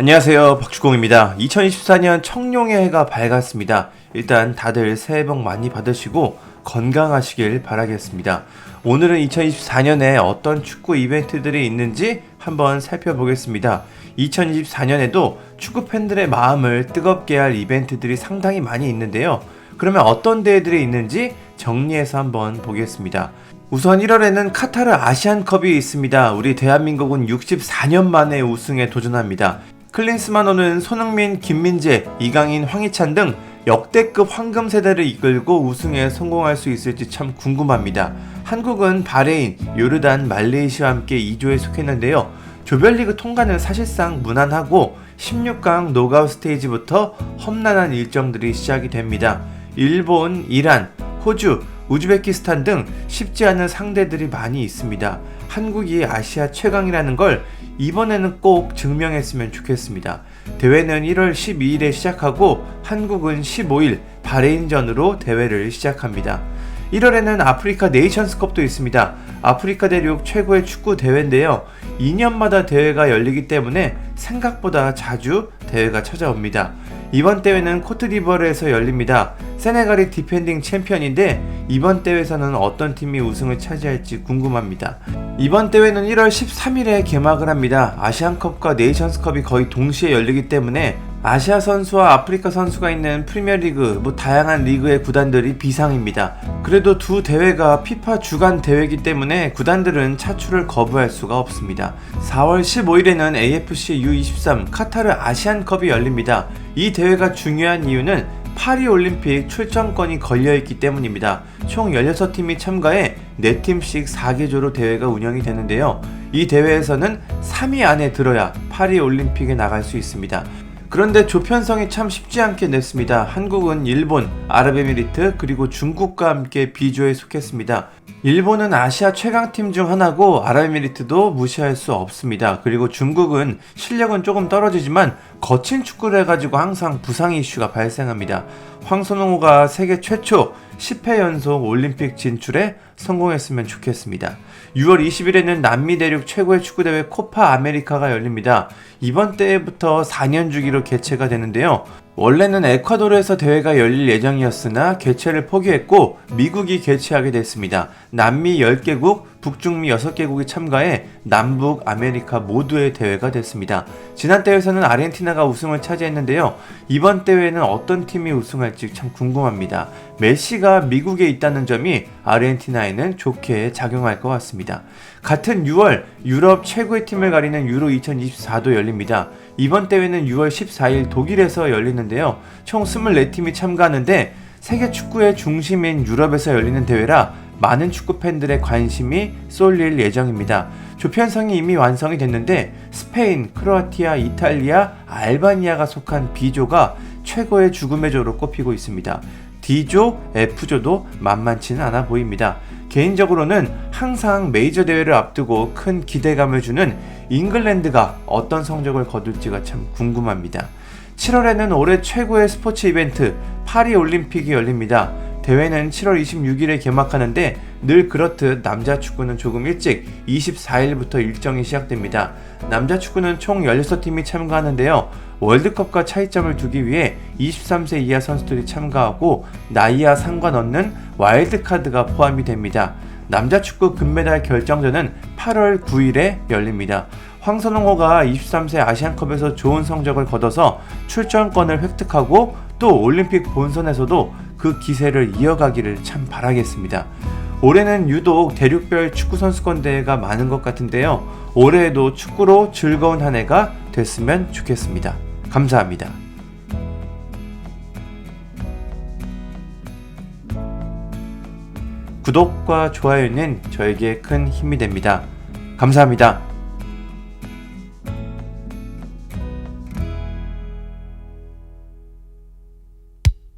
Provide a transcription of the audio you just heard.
안녕하세요. 박주공입니다. 2024년 청룡의 해가 밝았습니다. 일단 다들 새해 복 많이 받으시고 건강하시길 바라겠습니다. 오늘은 2024년에 어떤 축구 이벤트들이 있는지 한번 살펴보겠습니다. 2024년에도 축구 팬들의 마음을 뜨겁게 할 이벤트들이 상당히 많이 있는데요. 그러면 어떤 대회들이 있는지 정리해서 한번 보겠습니다. 우선 1월에는 카타르 아시안컵이 있습니다. 우리 대한민국은 64년 만에 우승에 도전합니다. 클린스만호는 손흥민, 김민재, 이강인, 황희찬 등 역대급 황금 세대를 이끌고 우승에 성공할 수 있을지 참 궁금합니다. 한국은 바레인, 요르단, 말레이시아와 함께 2조에 속했는데요. 조별리그 통과는 사실상 무난하고 16강 노가웃 스테이지부터 험난한 일정들이 시작이 됩니다. 일본, 이란, 호주, 우즈베키스탄 등 쉽지 않은 상대들이 많이 있습니다. 한국이 아시아 최강이라는 걸 이번에는 꼭 증명했으면 좋겠습니다. 대회는 1월 12일에 시작하고 한국은 15일 바레인전으로 대회를 시작합니다. 1월에는 아프리카 네이션스컵도 있습니다. 아프리카 대륙 최고의 축구 대회인데요. 2년마다 대회가 열리기 때문에 생각보다 자주 대회가 찾아옵니다. 이번 대회는 코트디부아르에서 열립니다. 세네갈이 디펜딩 챔피언인데 이번 대회에서는 어떤 팀이 우승을 차지할지 궁금합니다. 이번 대회는 1월 13일에 개막을 합니다. 아시안컵과 네이션스컵이 거의 동시에 열리기 때문에 아시아 선수와 아프리카 선수가 있는 프리미어리그, 뭐 다양한 리그의 구단들이 비상입니다. 그래도 두 대회가 피파 주간 대회이기 때문에 구단들은 차출을 거부할 수가 없습니다. 4월 15일에는 AFC U23 카타르 아시안컵이 열립니다. 이 대회가 중요한 이유는 파리 올림픽 출전권이 걸려있기 때문입니다. 총 16팀이 참가해 4팀씩 4개조로 대회가 운영이 되는데요. 이 대회에서는 3위 안에 들어야 파리 올림픽에 나갈 수 있습니다. 그런데 조편성이 참 쉽지 않게 냈습니다. 한국은 일본, 아랍에미리트, 그리고 중국과 함께 B조에 속했습니다. 일본은 아시아 최강팀 중 하나고 아랍에미리트도 무시할 수 없습니다. 그리고 중국은 실력은 조금 떨어지지만 거친 축구를 해가지고 항상 부상 이슈가 발생합니다. 황선홍호가 세계 최초 10회 연속 올림픽 진출에 성공했으면 좋겠습니다. 6월 20일에는 남미 대륙 최고의 축구대회 코파 아메리카가 열립니다. 이번 대회부터 4년 주기로 개최가 되는데요. 원래는 에콰도르에서 대회가 열릴 예정이었으나 개최를 포기했고 미국이 개최하게 됐습니다. 남미 10개국, 북중미 6개국이 참가해 남북 아메리카 모두의 대회가 됐습니다. 지난 대회에서는 아르헨티나가 우승을 차지했는데요. 이번 대회에는 어떤 팀이 우승할지 참 궁금합니다. 메시가 미국에 있다는 점이 아르헨티나에는 좋게 작용할 것 같습니다. 같은 6월 유럽 최고의 팀을 가리는 유로 2024도 열립니다. 이번 대회는 6월 14일 독일에서 열리는데요. 총 24팀이 참가하는데 세계 축구의 중심인 유럽에서 열리는 대회라 많은 축구 팬들의 관심이 쏠릴 예정입니다. 조편성이 이미 완성이 됐는데 스페인, 크로아티아, 이탈리아, 알바니아가 속한 B조가 최고의 죽음의 조로 꼽히고 있습니다. D조, F조도 만만치는 않아 보입니다. 개인적으로는 항상 메이저 대회를 앞두고 큰 기대감을 주는 잉글랜드가 어떤 성적을 거둘지가 참 궁금합니다. 7월에는 올해 최고의 스포츠 이벤트 파리 올림픽이 열립니다. 대회는 7월 26일에 개막하는데 늘 그렇듯 남자 축구는 조금 일찍 24일부터 일정이 시작됩니다. 남자 축구는 총 16팀이 참가하는데요. 월드컵과 차이점을 두기 위해 23세 이하 선수들이 참가하고 나이와 상관없는 와일드카드가 포함이 됩니다. 남자 축구 금메달 결정전은 8월 9일에 열립니다. 황선홍호가 23세 아시안컵에서 좋은 성적을 거둬서 출전권을 획득하고 또 올림픽 본선에서도 그 기세를 이어가기를 참 바라겠습니다. 올해는 유독 대륙별 축구 선수권 대회가 많은 것 같은데요. 올해에도 축구로 즐거운 한 해가 됐으면 좋겠습니다. 감사합니다. 구독과 좋아요는 저에게 큰 힘이 됩니다. 감사합니다.